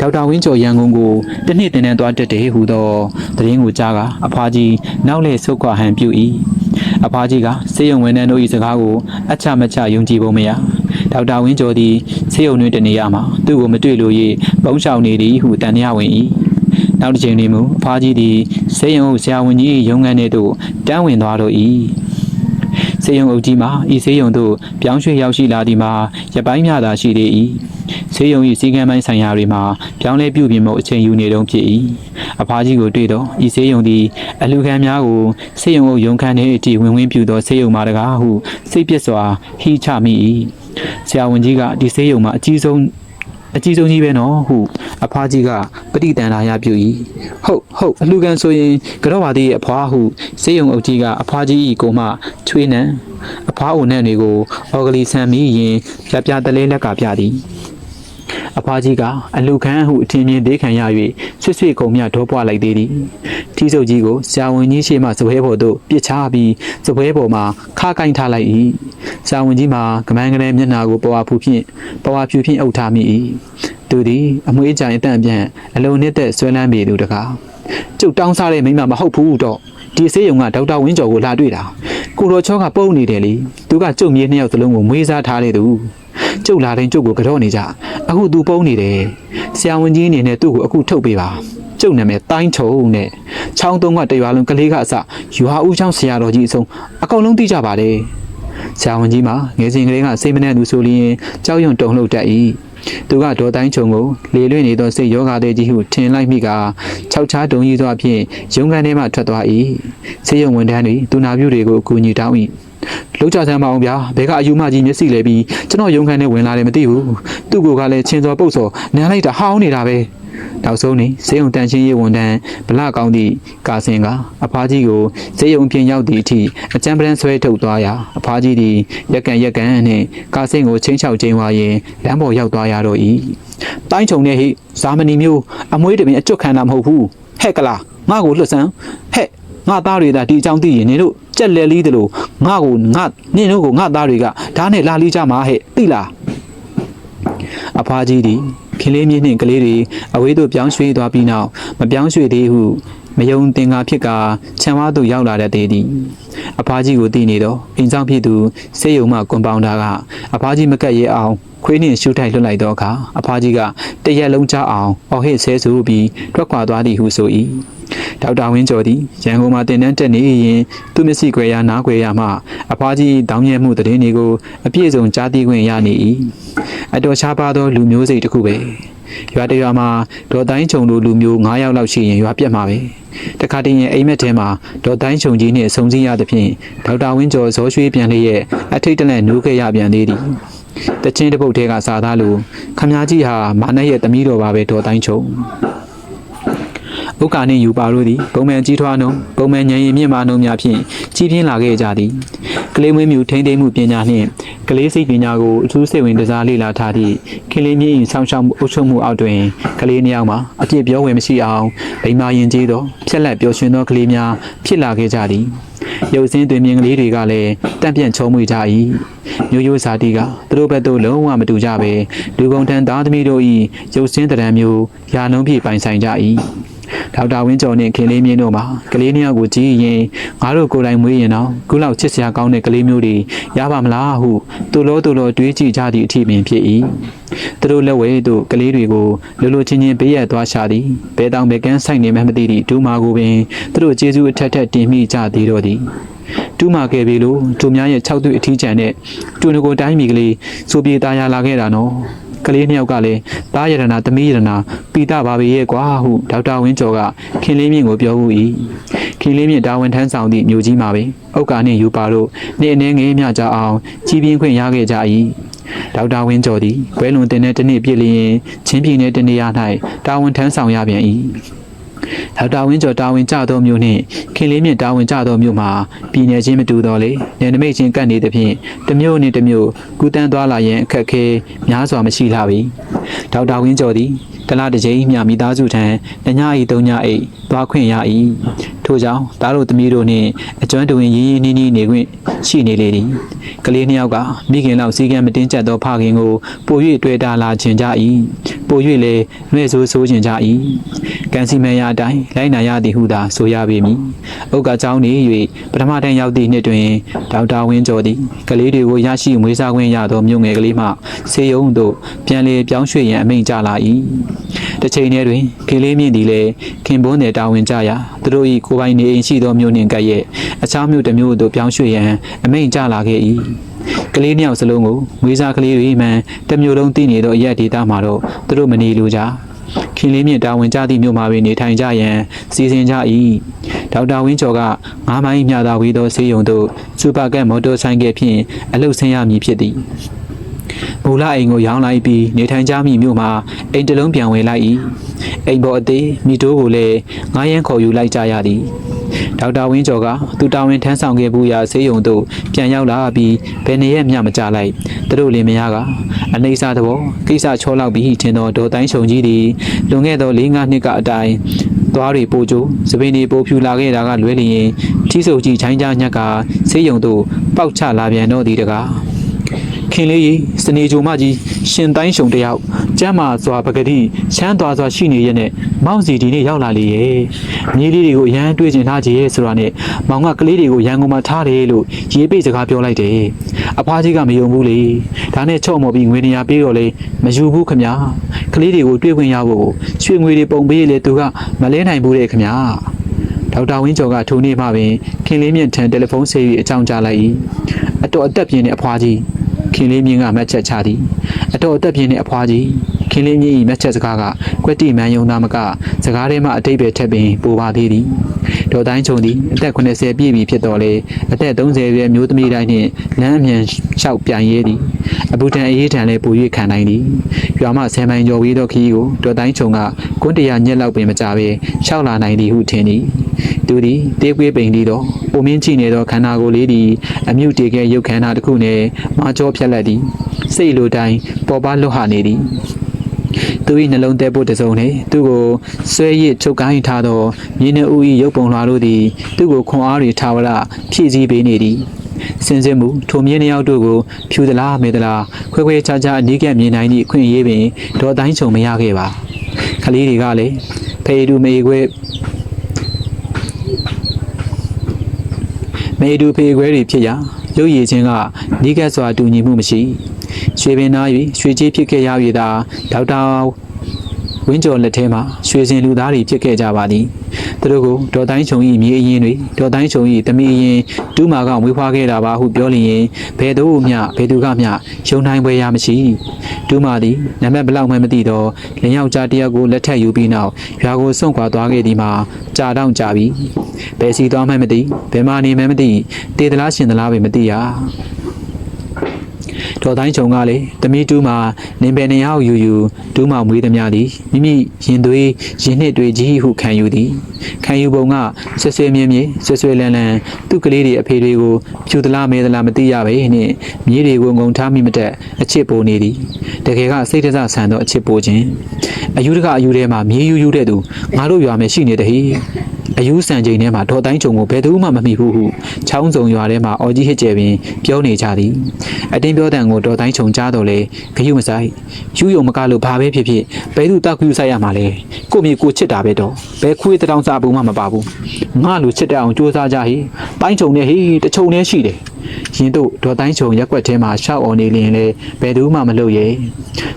ဒေါက်တာဝင်းကျော်ရန်ကုန်ကိုတစ်နှစ်တင်တန်းသွားတက်တယ်ဟူသောသတင်းကိုကြားကအဖွားကြီးနောက်လေဆုတ်ခွာဟန်ပြု၏ အဖွားကြီးကဆေးရုံဝန်ထမ်းတို့၏စကားကိုအချမချယုံကြည်ပုံမရဒေါက်တာဝင်းကျော်သည်ဆေးရုံတွင်တနေရမှာသူ့ကိုမတွေ့လို့၍ပုံရှောင်နေသည်ဟုတန်ရဝင်၏နောက်တစ်ချိန်တွင်မူအဖွားကြီးသည်ဆေးရုံဆရာဝန်ကြီး၏ရုံးခန်းထဲသို့တန်းဝင်သွားတော့၏ဆေးရုံအုပ်ကြီးမှာဤဆေးရုံသို့ပြောင်းရွှေ့ရောက်ရှိလာသည်မှာရပိုင်းများသာရှိသေး၏ဆေးရုံ၏စီကံပိုင်းဆိုင်ရာတွေမှာပြောင်းလဲပြုပြင်မှုအချိန်ယူနေတုံးဖြစ်၏ အဖားကြီးကိုတွေ့တော့ဤဆေးရုံသည်အလူခံများကိုဆေးရုံအုပ်ရုံခန်းထဲအထိဝင်ဝင်ပြုသောဆေးရုံမှာတကားဟုစိတ်ပျက်စွာဟိချမိ၏ဆရာဝန်ကြီးကဒီဆေးရုံမှာအကြီးဆုံးအကြီးဆုံးကြီးပဲနော်ဟုအဖွားကြီးကပဋိတန်လာရပြု၏ဟုတ်ဟုတ်အလူကန်ဆိုရင်ကတော့ပါသေးရဲ့အဖွားဟုစေယုံအုပ်ကြီးကအဖွားကြီး၏ကိုမှချွေးနံအဖွားအိုနံ့တွေကိုအော်ဂလီဆန်မိရင်လက်ပြတလဲလက်ကပြသည် အဖွားကြီးကအလူခန်းဟုအထင်မြင်သေးခံရ၍ဆွဆွကုံမြဒေါပွားလိုက်သေးသည်ထီးစုပ်ကြီးကိုဆရာဝန်ကြီးရှေ့မှစပွဲပေါ်သို့ပြစ်ချပြီးစပွဲပေါ်မှာခါကိုင်းထားလိုက်၏ဆရာဝန်ကြီးမှာကမန်းကလေးမျက်နှာကိုပေါ်ဝါဖူဖြင့်ပေါ်ဝါဖြူဖြင့်အုပ်ထားမိ၏သူသည်အမွေးကြိုင်အတန့်အပြန်အလုံးနှစ်သက်ဆွဲလန်းပေသူတကားကျုပ်တောင်းစားတဲ့မိန်းမမဟုတ်ဘူးတော့ဒီဆေးရုံကဒေါက်တာဝင်းကျော်ကိုလာတွေ့တာကိုရောချောကပုံနေတယ်လေသူကကျုပ်မြေးနှစ်ယောက်စလုံးကိုမွေးစားထားတဲ့သူ ကျုပ်လာတိုင်းကျုပ်ကိုကြော့နေကြအခုသူပုံနေတယ်ဆရာဝန်ကြီးအနေနဲ့သူ့ကိုအခုထုတ်ပေးပါကျုပ်နာမည်တိုင်းချုံနဲ့ချောင်းသုံးကတရွာလုံးကလေးကအစရွာဦးချောင်းဆရာတော်ကြီးအဆုံးအကုန်လုံးသိကြပါတယ်ဆရာဝန်ကြီးမှာငယ်စဉ်ကလေးကစိတ်မနှံ့သူဆိုလျင်ကြောက်ရွံ့တုန်လှုပ်တတ်၏သူကဒေါ်တိုင်းချုံကိုလေလွင့်နေသောစိတ်ယောဂတဲ့ကြီးဟုထင်လိုက်မိကခြောက်ချားတုံကြီးသောအဖြစ်ရုံခန်းထဲမှထွက်သွား၏ဆေးရုံဝန်ထမ်းတွေသူနာပြုတွေကိုအကူအညီတောင်း၏ လောက်ကြဆမ်းမအောင်ဗျာဘဲကအယူမကြီးမျက်စိလဲပြီးကျွန်တော်ရုံခန်းထဲဝင်လာတယ်မသိဘူးသူ့ကိုကလည်းချင်းစောပုတ်စောနမ်းလိုက်တာဟောင်းနေတာပဲနောက်ဆုံးနေစေယုံတန်ချင်းရေးဝန်တန်းဗလကောင်းသည့်ကာစင်ကအဖားကြီးကိုစေယုံပြင်ရောက်သည့်အထိအကြံပရန်ဆွဲထုတ်သွားရာအဖားကြီးသည်ရက်ကန်ရက်ကန်နှင့်ကာစင်ကိုချင်းချောက်ချင်းဝါရင်လမ်းပေါ်ရောက်သွားရတော့၏တိုင်းချုံနေဟိဇာမနီမျိုးအမွေးတပင်အကျွတ်ခံတာမဟုတ်ဘူးဟဲ့ကလားငါ့ကိုလွတ်ဆန်းဟဲ့ငါသားတွေသာဒီအကြောင်းသိရင်နင်တို့ ကြက်လဲလီးတယ်လို့ငါ့ကိုငါနင်တို့ကိုငါသားတွေကဓာတ်နဲ့လာလီးကြမှာဟဲ့သိလားအဖားကြီးသည်ခင်လေးမြင့်နှင့်ကလေးတွေအဝေးသို့ပြောင်းရွှေ့သွားပြီးနောက်မပြောင်းရွှေ့သေးဟုမယုံတင်ကာဖြစ်ကာခြံဝါသို့ရောက်လာတဲ့သေးသည်အဖားကြီးကိုသိနေတော့အိမ်ဆောင်ဖြစ်သူစေယုံမှကွန်ပေါင်ဒါကအဖားကြီးမကက်ရဲအောင် ခွေးနှင့်ရှူထိုက်လွတ်လိုက်သောအခါအဖားကြီးကတရက်လုံးကြောက်အောင်အော်ဟစ်ဆဲဆူပြီးထွက်ခွာသွားသည်ဟုဆို၏ဒေါက်တာဝင်းကျော်သည်ရန်ကုန်မှာတင်တန်းတက်နေရင်သူမျက်စိကွယ်ရာနားကွယ်ရာမှအဖားကြီးတောင်းမြဲမှုတည်င်းတွေကိုအပြည့်စုံကြားသိခွင့်ရနေ၏အတော်ရှားပါသောလူမျိုးစိတ်တစ်ခုပဲရွာတရွာမှာဒေါ်တိုင်းချုံတို့လူမျိုး9ယောက်လောက်ရှိရင်ရွာပြက်မှာပဲတခါတည်းရင်အိမ်မက်ထဲမှာဒေါ်တိုင်းချုံကြီးနှင့်ဆုံစည်းရသဖြင့်ဒေါက်တာဝင်းကျော်ဇော်ရွှေပြန်လေးရဲ့အထိတ်တလဲနိုးခဲ့ရပြန်သေးသည် တချင်းတစ်ပုတ်ထဲကစားသားလို့ခမ ्या ကြီးဟာမာနရဲ့သမီးတော်ပါပဲဒေါ်တိုင်းချုံ ဥက္ကာနှင့်ယူပါတို့သည်ပုံမှန်ကြီးထွားနှုံပုံမှန်ဉာဏ်ရည်မြင့်မာနှုံများဖြင့်ကြီးပြင်းလာခဲ့ကြသည်ကလေးမွေးမြူထိမ့်သိမ်းမှုပညာနှင့်ကလေးစိတ်ပညာကိုအထူးစိတ်ဝင်စားလေ့လာထားသည့်ခင်လေးမြင့်၏ဆောင်းရှောက်မှုအုပ်ချုပ်မှုအောက်တွင်ကလေးနှစ်ယောက်မှာအပြစ်ပြောဝင်မရှိအောင်ဗိမာရင်ကြီးသောဖြက်လက်ပျော်ရွှင်သောကလေးများဖြစ်လာခဲ့ကြသည်ရုပ်စင်းတွင်မြင်ကလေးတွေကလည်းတန့်ပြန့်ချုံးမွေကြ၏မျိုးရိုးစာတီကသူတို့ဘက်သို့လုံးဝမတူကြပဲလူကုန်ထံသားသမီးတို့၏ရုပ်စင်းတရံမျိုးယာလုံးပြည့်ပိုင်ဆိုင်ကြ၏ ဒေါက်တာဝင်းကျော်နှင့်ခင်လေးမြင့်တို့မှာကလေးနှစ်ယောက်ကိုကြည့်ရင်ငါတို့ကိုယ်တိုင်မွေးရင်တော့ခုလောက်ချစ်စရာကောင်းတဲ့ကလေးမျိုးတွေရပါမလားဟုသူလိုသူလိုတွေးကြည့်ကြသည့်အထိပင်ဖြစ်၏သူတို့လက်ဝဲတို့ကလေးတွေကိုလိုလိုချင်းချင်းပေးရသွားရှာသည်ဘဲတောင်ဘဲကန်းဆိုင်နေမှမသိသည့်ဒူမာကိုပင်သူတို့ကျေးဇူးအထက်ထက်တင်မိကြသေးတော့သည်တူးမာခဲ့ပြီလို့သူများရဲ့6သွေးအထီးကျန်တဲ့တူနကိုတိုင်းမီကလေးစိုးပြေသားရလာခဲ့တာနော် ကလေးနှစ်ယောက်ကလည်းတားရတနာသမီးရတနာပီတာပါပဲရဲ့ကွာဟုဒေါက်တာဝင်းကျော်ကခင်လေးမြင့်ကိုပြောဦး၏ခင်လေးမြင့်တာဝန်ထမ်းဆောင်သည့်မြို့ကြီးမှာပဲဥက္ကာနှင့်ယူပါတို့နေ့အနေငယ်မြကြအောင်ကြီးပြင်းခွင့်ရခဲ့ကြ၏ဒေါက်တာဝင်းကျော်သည်ဘွဲလွန်တင်တဲ့တစ်နှစ်ပြည့်လျင်ချင်းပြည်နယ်တနေရာ၌တာဝန်ထမ်းဆောင်ရပြန်၏ ဒေါက်တာဝင်းကျော်တာဝန်ကြသောမြို့နှင့်ခင်လေးမြင့်တာဝန်ကြသောမြို့မှာပြည်နယ်ချင်းမတူတော့လေနယ်နိမိတ်ချင်းကပ်နေသဖြင့်တစ်မြို့နှင့်တစ်မြို့ကူးတန်းသွားလာရန်အခက်အခဲများစွာမရှိလာပြီဒေါက်တာဝင်းကျော်သည်တလားတစ်ကြိမ်မြမိသားစုထံညညဤသုံးညအိ သွားခွင့်ရ၏ထို့ကြောင့်သားတို့သမီးတို့နှင့်အကျွမ်းတဝင်ရင်းရင်းနှီးနှီးနေခွင့်ရှိနေလေသည်ကလေးနှစ်ယောက်ကမိခင်လောက်စီကံမတင်းကျပ်သောဖခင်ကိုပို၍တွေ့တာလာခြင်းကြ၏ပို၍လည်းနှဲ့ဆိုးဆိုးခြင်းကြ၏ကံစီမံရအတိုင်းလိုက်နာရသည်ဟုသာဆိုရပေမည်ဥက္ကเจ้าနေ၍ပထမတန်းရောက်သည့်နှစ်တွင်ဒေါက်တာဝင်းကျော်သည်ကလေးတွေကိုရရှိမွေးစားခွင့်ရသောမြို့ငယ်ကလေးမှဆေးရုံသို့ပြန်လေပြောင်းရွှေ့ရန်အမိန့်ကြလာ၏ တစ်ချိန်တည်းတွင်ခင်လေးမြင့်သည်လည်းခင်ပွန်းနယ်တာဝန်ကြရာသူတို့၏ကိုယ်ပိုင်နေအိမ်ရှိသောမြို့နှင့်ကပ်ရဲ့အခြားမြို့တစ်မြို့သို့ပြောင်းရွှေ့ရန်အမိန့်ကြလာခဲ့၏ကလေးနှစ်ယောက်စလုံးကိုမွေးစားကလေးတွေမှန်တစ်မျိုးလုံးတည်နေသောအရက်ဒေတာမှာတော့သူတို့မနေလိုကြခင်လေးမြင့်တာဝန်ကြသည့်မြို့မှာပင်နေထိုင်ကြရန်စီစဉ်ကြ၏ဒေါက်တာဝင်းကျော်ကငါးမိုင်းမြသာဝေးသောဆေးရုံသို့စူပါကတ်မော်တော်ဆိုင်ကဖြင့်အလုတ်ဆင်းရမည်ဖြစ်သည် မူလအိမ်ကိုရောင်းလိုက်ပြီးနေထိုင်ကြမိမြို့မှာအိမ်တစ်လုံးပြန်ဝယ်လိုက်၏အိမ်ပေါ်အသေးမိတိုးကိုလည်းငားရမ်းခေါ်ယူလိုက်ကြရသည်ဒေါက်တာဝင်းကျော်ကသူတာဝန်ထမ်းဆောင်ခဲ့မှုရာဆေးရုံသို့ပြန်ရောက်လာပြီးဘယ်နေရက်မျှမကြလိုက်သူတို့လင်မယားကအနှိမ့်စားသဘောကိစ္စချောလောက်ပြီးထင်သောဒေါ်တိုင်းချုံကြီးသည်လွန်ခဲ့သော၄-၅နှစ်ကအတိုင်းသွားတွေပိုကျိုးစပင်းတွေပိုဖြူလာခဲ့တာကလွဲလျင်ထီးစုပ်ကြီးချိုင်းကြညက်ကဆေးရုံသို့ပေါက်ချလာပြန်တော့သည်တကား ခင်လေးကြီးစနေကြိုမကြီးရှင်တိုင်းရှုံတယောက်ကျမ်းမာစွာပကတိချမ်းသာစွာရှိနေရဲ့နဲ့မောင်စီဒီနေ့ရောက်လာလေရဲ့မြေးလေးတွေကိုရမ်းတွေးကျင်ထားကြရဲ့ဆိုတာနဲ့မောင်ကကလေးတွေကိုရန်ကုန်မှာထားတယ်လို့ရေးပိတ်စကားပြောလိုက်တယ်အဖွားကြီးကမယုံဘူးလေဒါနဲ့ချော့မော်ပြီးငွေနေရပေးတော့လေမယူဘူးခမညာကလေးတွေကိုတွေးခွင့်ရဖို့ရွှေငွေတွေပုံပေးလေသူကမလဲနိုင်ဘူးတဲ့ခမညာဒေါက်တာဝင်းကျော်ကထိုနေ့မှပင်ခင်လေးမြင့်ထံတယ်လီဖုန်းဆေးပြီးအကြောင်းကြားလိုက်၏အတော်အသက်ပြင်းတဲ့အဖွားကြီး ခင်လေးမြင့်ကမက်ချက်ချသည်အတော်အသက်ပြင်းတဲ့အဖွားကြီးခင်လေးမြင့်၏မက်ချက်စကားကကွက်တိမန်ယုံသားမကစကားထဲမှအတိတ်ပဲထက်ပင်ပိုပါသေးသည်ဒေါ်တိုင်းချုံသည်အသက်80ပြည့်ပြီဖြစ်တော်လေအသက်30ရွယ်မျိုးသမီးတိုင်းနှင့်လမ်းအမြန်လျှောက်ပြန်ရဲသည်အဘူတန်အေးထန်လည်းပို၍ခံနိုင်သည်ရွာမှဆယ်မိုင်ကျော်ဝေးသောခီးကိုဒေါ်တိုင်းချုံကကွန်းတရာညက်လောက်ပင်မကြဘဲလျှောက်လာနိုင်သည်ဟုထင်သည် သူသည်တေးကွေးပိန်သည်တော့ပုံမင်းကြည့်နေသောခန္ဓာကိုယ်လေးသည်အမြုပ်တည်ခဲ့ရုပ်ခန္ဓာတစ်ခုနှင့်မာကြောဖြက်လက်သည်စိတ်လိုတိုင်းပေါ်ပါလွတ်ဟနေသည်သူ၏နှလုံးထဲပို့တစုံနှင့်သူ့ကိုဆွဲရစ်ချုပ်ကိုင်းထားသောမြင်းနှဦး၏ရုပ်ပုံလွှာတို့သည်သူ့ကိုခွန်အားတွေထားဝရဖြည့်ဆည်းပေးနေသည်စင်စစ်မှုထိုမြင်းနှစ်ယောက်တို့ကိုဖြူသလားမေသလားခွဲခွဲခြားခြားအနီးကပ်မြင်နိုင်သည့်အခွင့်အရေးပင်ဒေါ်တိုင်းချုံမရခဲ့ပါခလေးတွေကလည်းဖေးတူမေခွဲ မေဒူဖေခွဲတွေဖြစ်ရာရုပ်ရည်ချင်းကနီးကပ်စွာတူညီမှုမရှိရွှေပင်သား၍ရွှေကြီးဖြစ်ခဲ့ရ၍သာဒေါက်တာဝင်းကျော်လက်ထဲမှာရွှေစင်လူသားတွေဖြစ်ခဲ့ကြပါသည် သူတို့ကိုဒေါ်တိုင်းချုံ၏မြေအရင်တွေဒေါ်တိုင်းချုံ၏တမီအရင်တူးမာကမွေးဖွားခဲ့တာပါဟုပြောလျင်ဘယ်သူမျှဘယ်သူကမျှယုံနိုင်ပွဲရမရှိတူးမာသည်နံပါတ်ဘလောက်မှမသိတော့လင်ယောက်ျားတစ်ယောက်ကိုလက်ထပ်ယူပြီးနောက်ရွာကိုစွန့်ခွာသွားခဲ့သည်မှာကြာတော့ကြာပြီဘယ်စီသွားမှမသိဘယ်မှာနေမှမသိတေသလားရှင်သလားပဲမသိရ တော်တိုင်းချုံကလေတမီတူးမှာနင်ပယ်နေရောက်ယူယူတူးမှမွေးသည်များသည်မိမိရင်သွေးရင်နှစ်တွေကြီးဟုခံယူသည်ခံယူပုံကဆွဆွဲမြင်းမြင်းဆွဆွဲလန်းလန်းသူ့ကလေးတွေအဖေတွေကိုဖြူသလားမဲသလားမသိရပဲနှင့်မြေးတွေကိုငုံထားမိမတက်အချစ်ပိုနေသည်တကယ်ကစိတ်တစဆန်သောအချစ်ပိုခြင်းအယူတကအယူထဲမှာမြေးယူယူတဲ့သူငါတို့ရွာမယ်ရှိနေတယ်ဟိ အယူဆန်ချိန်ထဲမှာဒေါ်တိုင်းချုံကိုဘယ်သူမှမမိဘူးဟုချောင်းစုံရွာထဲမှာအော်ကြီးဟစ်ကျဲပင်ပြောနေကြသည်အတင်းပြောတဲ့ကိုဒေါ်တိုင်းချုံကြားတော့လေဂယုမဆိုင်ယူယုံမကလို့ဘာပဲဖြစ်ဖြစ်ဘယ်သူတောက်ကူဆိုင်ရမှာလဲကိုမြေကိုချစ်တာပဲတော့ဘယ်ခွေးတောင်စားဘူးမှမပါဘူးငါလိုချစ်တဲ့အောင်စူးစမ်းကြဟိပိုင်းချုံနဲ့ဟိတချုံနဲ့ရှိတယ်ရင်တို့ဒေါ်တိုင်းချုံရက်ွက်ထဲမှာရှောက်အော်နေလျင်လေဘယ်သူမှမလုပ်ရဲ့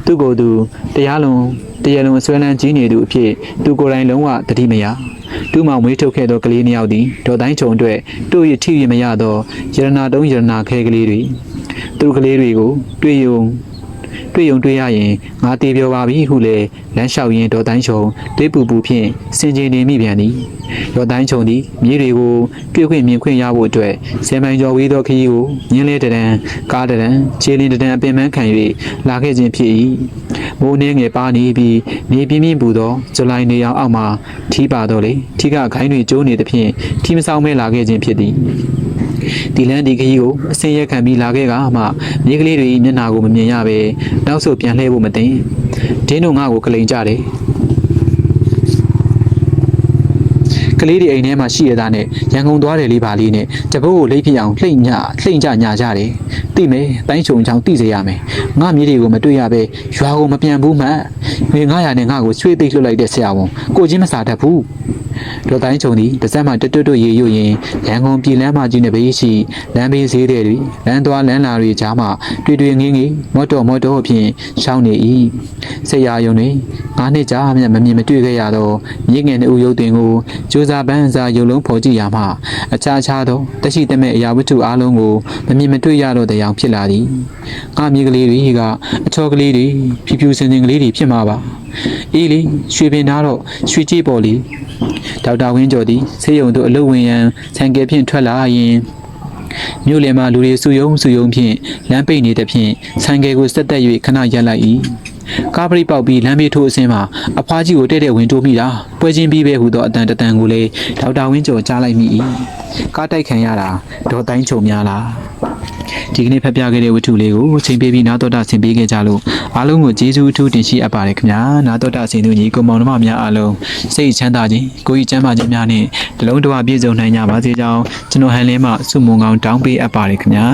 သူ့ကိုယ်သူတရားလုံးတရားလုံးဆွဲလန်းကြီးနေသူအဖြစ်သူကိုယ်တိုင်လုံးဝတတိမရ တူးမောင်မွေးထုတ်ခဲ့သောကလေးနှစ်ယောက်သည်ဒေါ်တိုင်းချုံအတွက်တို့ရထိရမရသောယရနာတုံးယရနာခဲကလေးတွေသူတို့ကလေးတွေကိုတွေ့ယုံ တွေ့ယုံတွေ့ရရင်ငါတေပြောပါပြီဟုလေလမ်းလျှောက်ရင်းဒေါ်တိုင်းချုံတွေးပူပူဖြင့်စင်ကြင်နေမိပြန်သည်ဒေါ်တိုင်းချုံသည်မြေတွေကိုတွေ့ခွင့်မြင်ခွင့်ရဖို့အတွက်ဆယ်မိုင်ကျော်ဝေးသောခရီးကိုညင်းလဲတရန်ကားတရန်ခြေလင်းတရန်အပင်ပန်းခံ၍လာခဲ့ခြင်းဖြစ်၏မိုးနှင်းငယ်ပါနေပြီးနေပြင်းပြင်းပူသောဇူလိုင်နေရောင်အောက်မှထီးပါတော့လေထီးကခိုင်းတွေကျိုးနေသဖြင့်ထီးမဆောင်မဲလာခဲ့ခြင်းဖြစ်သည် ဒီလန်းဒီခကြီးကိုအစင်ရက်ခံပြီးလာခဲ့ကမှမြေကလေးတွေမျက်နှာကိုမမြင်ရပဲနောက်ဆုတ်ပြန်လှည့်ဖို့မသိဒင်းတို့ငါ့ကိုကလိန်ကြတယ်ကလေးတွေအိမ်ထဲမှာရှိရတာနဲ့ရန်ကုန်သွားတယ်လေးပါလေးနဲ့တပုတ်ကိုလိတ်ဖြစ်အောင်လှိမ့်ညလှိမ့်ကြညာကြတယ်သိမယ်တိုင်းချုံချောင်းသိစေရမယ်ငါမြေတွေကိုမတွေ့ရပဲရွာကိုမပြန်ဘူးမှန်ငွေ900နဲ့ငါ့ကိုချွေးသိပ်လွတ်လိုက်တဲ့ဆရာဝန်ကိုချင်းမစားတတ်ဘူး ဒေါ်တိုင်းချုံသည်တစ်စက်မှတွတ်တွတ်တွတ်ရေရွရင်ရန်ကုန်ပြည်လမ်းမကြီးနဲ့ဘေးရှိလမ်းဘေးဈေးတွေတွင်လမ်းသွားလမ်းလာတွေကြားမှတွေ့တွေ့ငင်းငင်းမော်တော်မော်တော်ဖြင့်ရှောင်းနေ၏ဆေးရယုံတွင်ငါးနှစ်ကြာမြတ်မမြင်မတွေ့ခဲ့ရသောမြင့်ငယ်နှုတ်ရုပ်တွင်ကိုကြိုးစားပန်းစားရုပ်လုံးဖော်ကြည့်ရမှအခြားခြားသောတရှိတမဲ့အရာဝတ္ထုအလုံးကိုမမြင်မတွေ့ရတော့တဲ့အောင်ဖြစ်လာသည်ငါမြေကလေးတွေက အချောကလေးတွေဖြူဖြူစင်စင်ကလေးတွေဖြစ်မှာပါ အေးလေရွှေပင်သားတော့ရွှေကြည့်ပေါ်လီဒေါက်တာဝင်းကျော်သည်ဆေးရုံသို့အလုပ်ဝင်ရန်ဆန်ကယ်ဖြင့်ထွက်လာရင်မြို့လယ်မှာလူတွေစုယုံစုယုံဖြင့်လမ်းပိတ်နေတဲ့ဖြင့်ဆန်ကယ်ကိုဆက်တက်၍ခဏရပ်လိုက်၏ကားပရိပေါက်ပြီးလမ်းမေးထိုးအဆင်းမှာအဖွားကြီးကိုတဲ့တဲ့ဝင်တိုးမိတာပွဲချင်းပြီးပဲဟူသောအတန်တတန်ကိုလေဒေါက်တာဝင်းကျော်ကြားလိုက်မိ၏ကားတိုက်ခံရတာဒေါ်တိုင်းချုံများလား ဒီကနေ့ဖတ်ပြခဲ့တဲ့ဝတ္ထုလေးကိုချိန်ပေးပြီးနာတော်တာဆင်ပေးခဲ့ကြလို့အားလုံးကိုကျေးဇူးအထူးတင်ရှိအပ်ပါတယ်ခင်ဗျာနာတော်တာဆင်သူညီကိုမောင်နှမများအားလုံးစိတ်ချမ်းသာခြင်းကိုယ်ဤချမ်းသာခြင်းများနဲ့တလုံးတဝပြည့်စုံနိုင်ကြပါစေကြောင်းကျွန်တော်ဟန်လင်းမှဆုမွန်ကောင်းတောင်းပေးအပ်ပါတယ်ခင်ဗျာ